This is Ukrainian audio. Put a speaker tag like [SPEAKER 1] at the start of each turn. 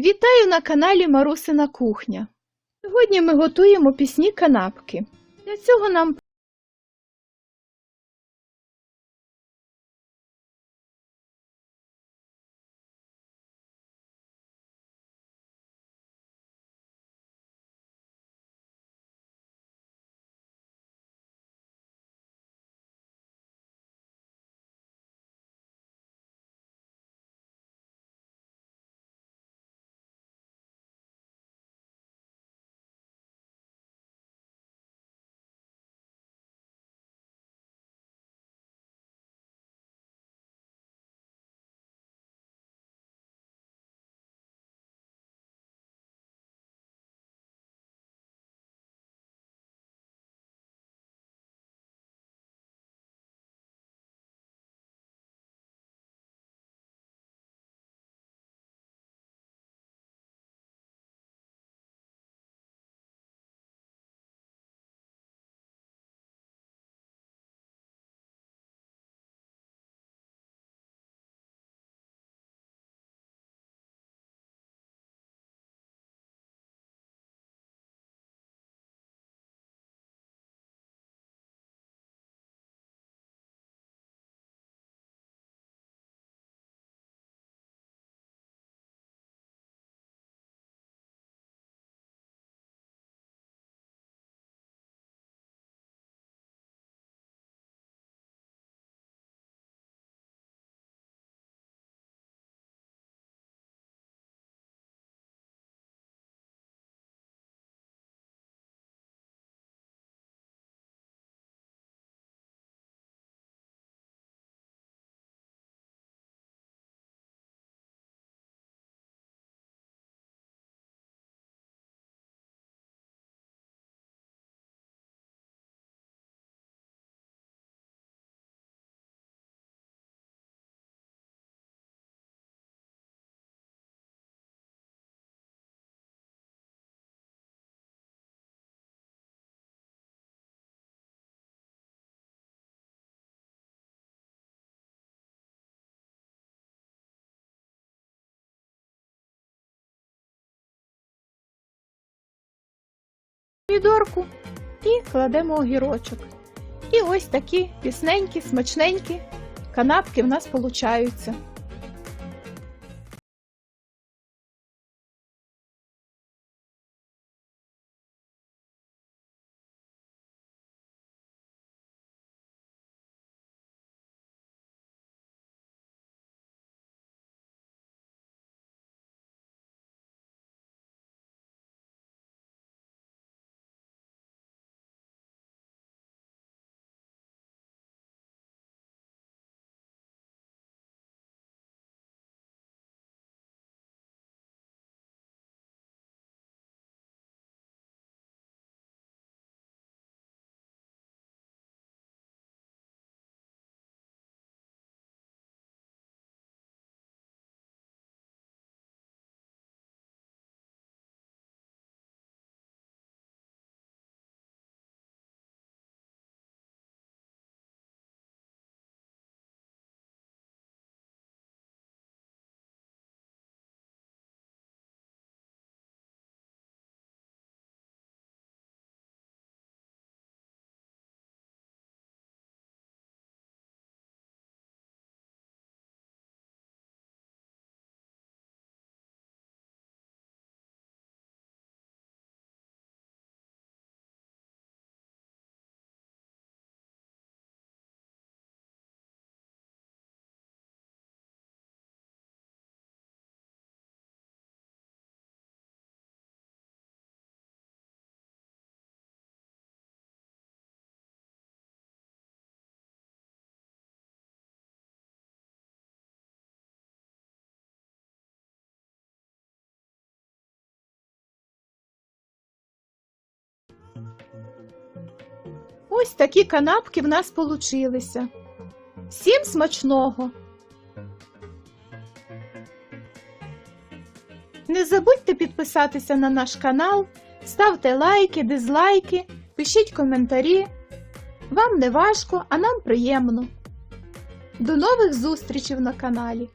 [SPEAKER 1] Вітаю на каналі Марусина Кухня. Сьогодні ми готуємо пісні канапки. Для цього нам помідорку і кладемо огірочок. І ось такі пісненькі, смачненькі канапки в нас получаються. Ось такі канапки в нас получилися. Всім смачного! Не забудьте підписатися на наш канал, ставте лайки, дизлайки, пишіть коментарі. Вам не важко, а нам приємно. До нових зустрічей на каналі!